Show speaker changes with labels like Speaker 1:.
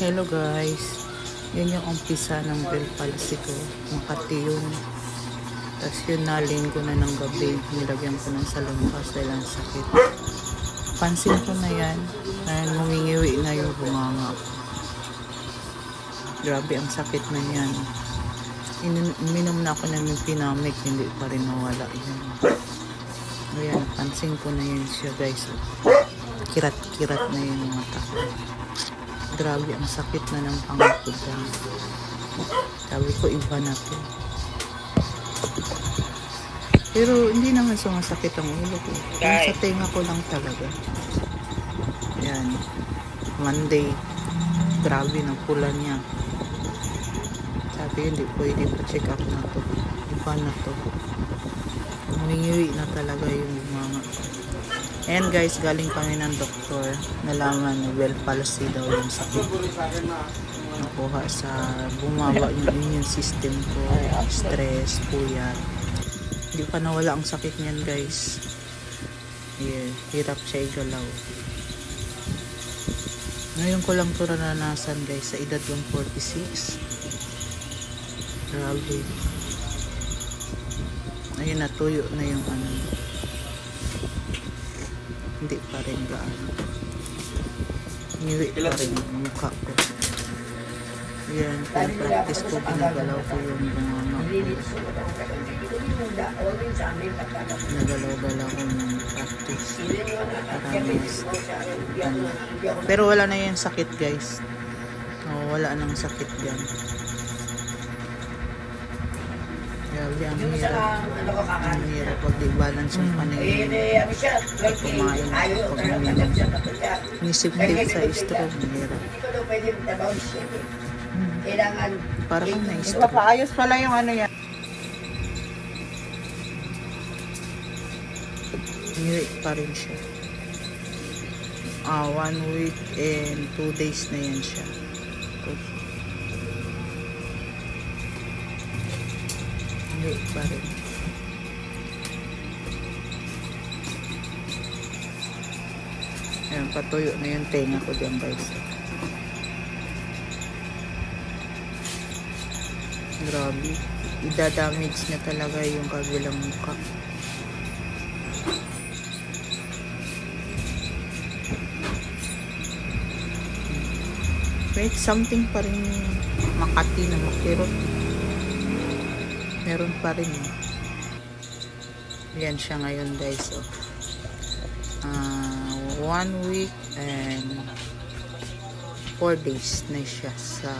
Speaker 1: Hello guys. Yun yung umpisa ng bell palsy ko. Makati yun. Tapos yun nalin ko na ng gabi. Nilagyan ko ng salumpas dahil ang sakit. Pansin ko na yan. Dahil ngumingiwi na yung bunganga. Grabe ang sakit na yan. Inom, uminom na ako ng pinamik. Hindi pa rin nawala yun. Ayan, pansin ko na yun siya guys. Kirat-kirat na yung mata ko. Grabe, ang sakit na ng pangakod yan. Sabi ko, iba na to. Pero hindi naman sumasakit ang ulo ko. Yung sa tenga ko lang talaga. Yan. Monday. Grabe ng pula niya. Sabi hindi pwede pa check up na to. Iba na to. Humingiwi na talaga yung mga Ayan guys, galing kami ng doktor. Nalaman na well palsy daw yung sakit. Nakuha sa bumaba yung immune system ko. Stress, puyat. Hindi pa nawala ang sakit niyan guys. Yeah, hirap siya igalaw. Ngayon ko lang to naranasan guys sa edad kong 46. Grabe. Ayun, natuyo na yung ano. Hindi pa rin gaano. Niwi pa rin yung mukha ko. Yan, pinapractice ko, ginagalaw ko yung ko. Nagalaw-galaw ko ng practice. Para mas, ano. Pero wala na yung sakit guys. Oh, wala nang sakit dyan. Grabe, ang hirap. Ang hirap pag di balance yung panayin. Pag kumain, pag uminom. Nisip-tip sa stroke, ang hirap.
Speaker 2: Kailangan
Speaker 1: Parang kang na-stroke.
Speaker 3: Papaayos pala yung ano yan.
Speaker 1: Niwi pa rin siya. Ah, one week and two days na yan siya. Niwi pa rin. Ayan, patuyo na yung tenga ko dyan guys. Grabe. Ida-damage niya talaga yung kabilang mukha. Wait, something pa rin Makati na makirot. Meron pa rin. eh. Yan siya ngayon guys. Oh. Ah, one week and four days na siya sa